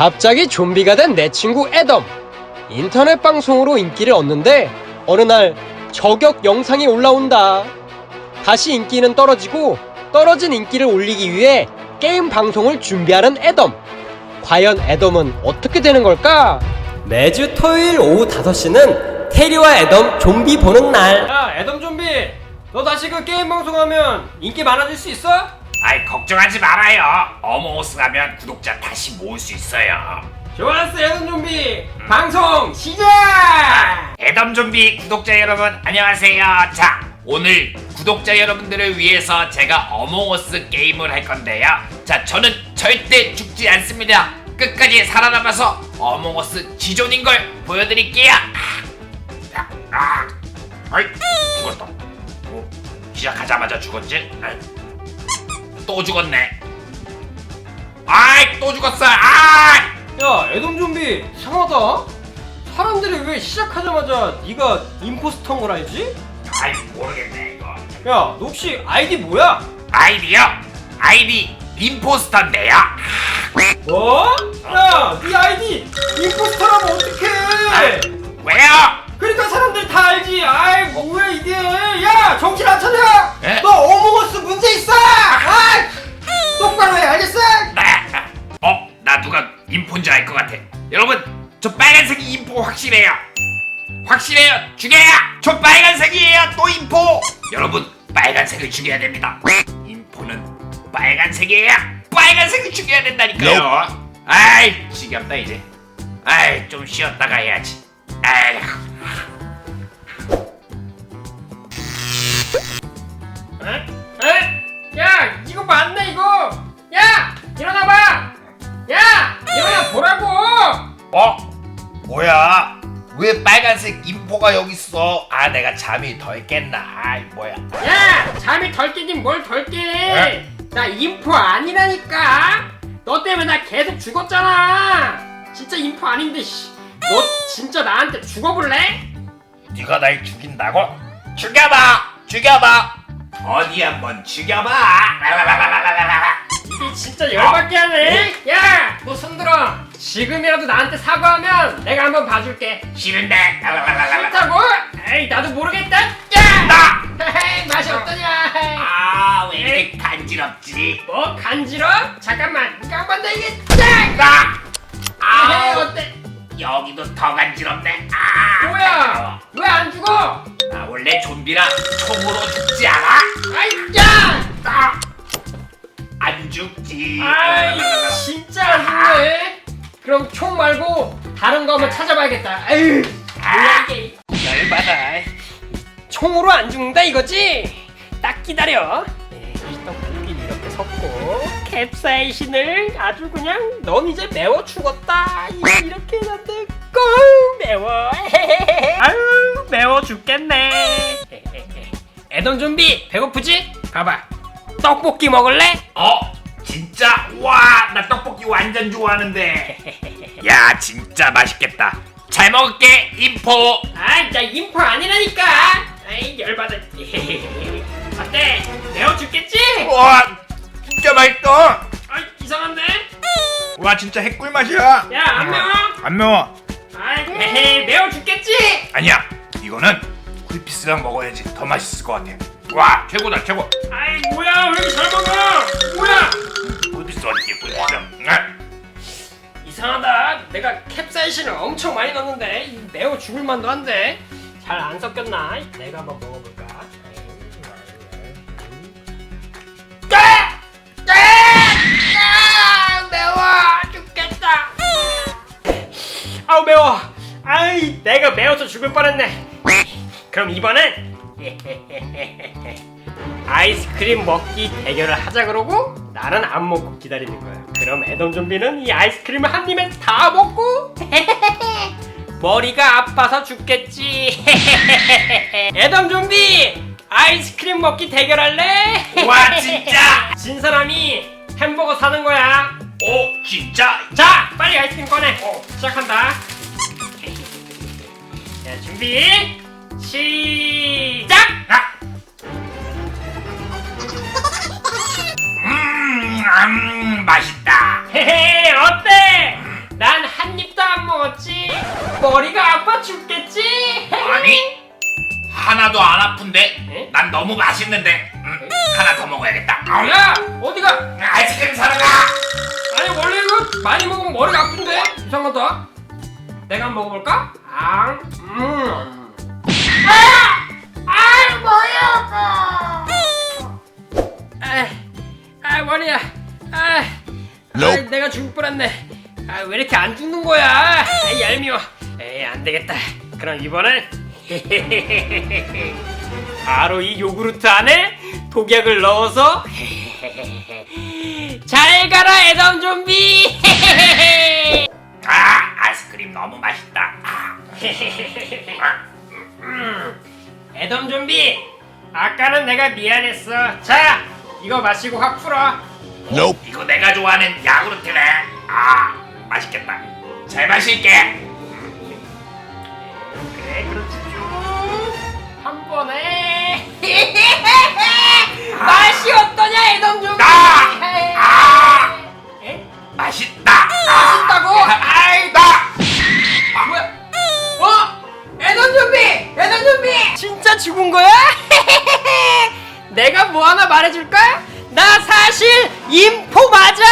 갑자기 좀비가 된 내 친구 애덤. 인터넷 방송으로 인기를 얻는데 어느 날 저격 영상이 올라온다. 다시 인기는 떨어지고 떨어진 인기를 올리기 위해 게임 방송을 준비하는 애덤. 과연 애덤은 어떻게 되는 걸까? 매주 토요일 오후 5시는 테리와 애덤 좀비 보는 날. 야, 애덤 좀비. 너 다시 그 게임 방송하면 인기 많아질 수 있어? 아이 걱정하지 말아요. 어몽어스 가면 구독자 다시 모을 수 있어요. 좋았어, 애덤 좀비. 방송 시작! 애덤 좀비 구독자 여러분 안녕하세요. 자 오늘 구독자 여러분들을 위해서 제가 어몽어스 게임을 할 건데요. 자 저는 절대 죽지 않습니다. 끝까지 살아남아서 어몽어스 지존인 걸 보여드릴게요. 아, 아, 아이 죽었다. 어, 시작하자마자 죽었지? 아이, 또 죽었네. 아이 또 죽었어. 아! 야, 애덤 좀비 이상하다. 사람들이 왜 시작하자마자 네가 임포스터인 걸 알지? 아이 모르겠네 이거. 야, 너 혹시 아이디 뭐야? 아이디요? 아이디 임포스터인데요. 뭐? 야, 네 아이디 임포스터라면 어떡해? 왜요? 그러니까 사람들 다 알지. 아이, 뭐 여러분, 빨간색을 죽여야 됩니다. 인포는 빨간색이에요. 빨간색을 죽여야 된다니까요. 아이, 지겹다 이제. 아이, 좀 쉬었다가 해야지. 아이. 잠이 덜 깼나? 아이 뭐야? 야, 잠이 덜 깨긴 뭘 덜 깨? 에? 나 인포 아니라니까. 너 때문에 나 계속 죽었잖아. 진짜 인포 아닌데, 씨. 너 진짜 나한테 죽어볼래? 네가 날 죽인다고? 죽여봐! 죽여봐! 어디 한번 죽여봐! 라라라라라라라. 이게 진짜 열받게 하네. 야, 너 손들어. 지금이라도 나한테 사과하면 내가 한번 봐줄게. 싫은데? 라라라라라. 싫다고? 에이, 나도 모르겠다. 야! 나! 헤헤, 맛이 어떠냐? 아, 왜 이렇게 간지럽지? 뭐 간지러? 잠깐만, 이거 한번 더 이게! 나! 아, 아, 어때? 여기도 더 간지럽네. 아, 뭐야? 왜 안 죽어? 나 원래 좀비라 총으로 죽지 않아? 아이, 야! 나! 안 죽지. 아이, 진짜 안 죽네. 그럼 총 말고 다른 거 한번 찾아봐야겠다. 아유, 뭐야 이게? 열받아. 총으로 안 죽는다 이거지? 딱 기다려. 네, 고기를 이렇게 섞고 캡사이신을 아주 그냥 넌 이제 매워 죽었다. 이렇게 해놨는데 꽁 매워. 아유 매워 죽겠네. 애덤 좀비 배고프지? 봐봐. 떡볶이 먹을래? 어? 진짜? 와, 나 떡볶이 완전 좋아하는데. 야, 진짜 맛있겠다. 잘 먹을게, 인포. 아이 나 인포 아니라니까. 아이 열받아. 어때? 매워 죽겠지? 와, 진짜 맛있다. 아이 이상한데? 와, 진짜 핵꿀 맛이야. 야 안 매워? 안 매워. 아이 에헤이 매워 죽겠지? 아니야, 이거는 굴피스랑 먹어야지 더 맛있을 것 같아. 와, 최고다, 최고. 아이 뭐야 왜 이렇게 잘 먹어? 뭐야? 굴피스 어디 있지, 굴피스. 아, 이상하다. 내가 캡사이신을 엄청 많이 넣었는데 이 매워 죽을 만도 한데 잘 안 섞였나? 내가 한번 먹어볼까? 아! 아! 매워 죽겠다. 아우 매워. 아이 내가 매워서 죽을 뻔했네. 그럼 이번엔 아이스크림 먹기 대결을 하자 그러고 나는 안 먹고 기다리는 거야. 그럼 애덤 좀비는 이 아이스크림을 한 입에 다 먹고 머리가 아파서 죽겠지. 애덤 좀비 아이스크림 먹기 대결할래? 와, 진짜? 진 사람이 햄버거 사는 거야. 오, 진짜? 자, 빨리 아이스크림 꺼내. 시작한다. 자, 준비. 시작. 아. 너무 맛있는데 음, 하나 더 먹어야겠다 아, 야 어디가? 아이스크림 사러 가 아니 원래 이거 많이 먹으면 머리가 아픈데 이상하다. 내가 한번 먹어볼까? 아, 음. 아, 머리 아파. 아, 아 머리야. 아, 아, 내가 죽을 뻔했네. 아, 왜 이렇게 안 죽는 거야? 아, 얄미워. 에이, 안 되겠다. 그럼 이번엔 바로 이 요구르트 안에 독약을 넣어서 잘 가라 애덤 좀비. 아 아이스크림 너무 맛있다 아, 애덤 좀비. 아까는 내가 미안했어. 자, 이거 마시고 확 풀어. 이거 내가 좋아하는 야구르트네 아 맛있겠다 잘 마실게 그래, 그렇지 쭉. 한 번에. 맛이 어떠냐, 애덤 좀비? 아! 아! 에? 맛있다 맛있다고? 아이 나 뭐야? 어? 애덤 좀비! 애덤 좀비! 진짜 죽은 거야? 내가 뭐 하나 말해줄까? 나 사실 인포 맞아!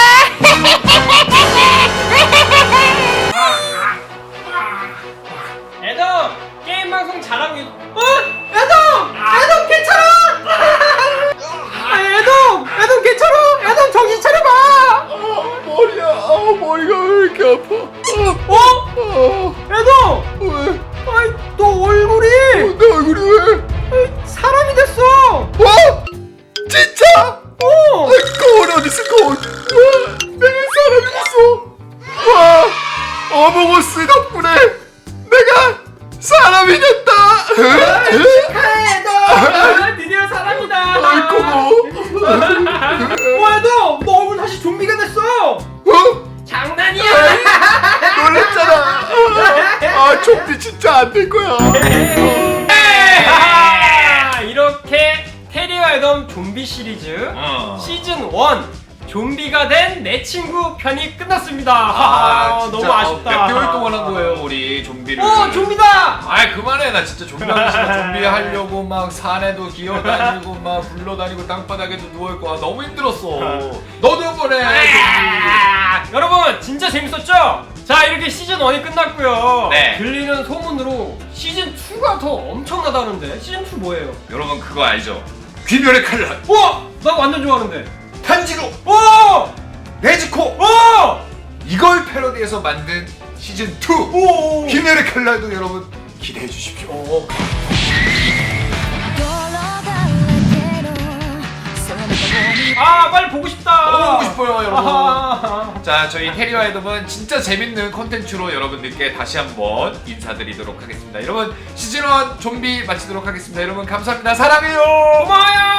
진짜 안 될 거야. 아, 이렇게 테리와 애덤 좀비 시리즈 어. 시즌 1 좀비가 된 내 친구 편이 끝났습니다. 아, 아, 진짜 너무 아쉽다. 몇 개월 동안 한 거예요 우리 좀비를 어, 좀비다! 아 그만해 나 진짜 좀비 하기 싫어 좀비 하려고 막 산에도 기어다니고 막 굴러다니고 땅바닥에도 누워있고 아, 너무 힘들었어 너도 한번 해 아, 여러분 진짜 재밌었죠? 자 이렇게 시즌 1이 끝났고요 네. 들리는 소문으로 시즌 2가 더 엄청나다는데 시즌 2 뭐예요? 여러분 그거 알죠? 귀멸의 칼날 우와! 나 완전 좋아하는데 탄지로. 오! 네즈코. 오! 이걸 패러디해서 만든 시즌 2 오! 귀멸의 칼날도 여러분 기대해 주십시오. 오. 아 빨리 보고 싶다. 보고 싶어요 여러분. 아하. 자 저희 테리와 애덤은 진짜 재밌는 컨텐츠로 여러분들께 다시 한번 인사드리도록 하겠습니다. 여러분 시즌1 좀비 마치도록 하겠습니다. 여러분 감사합니다. 사랑해요. 고마워요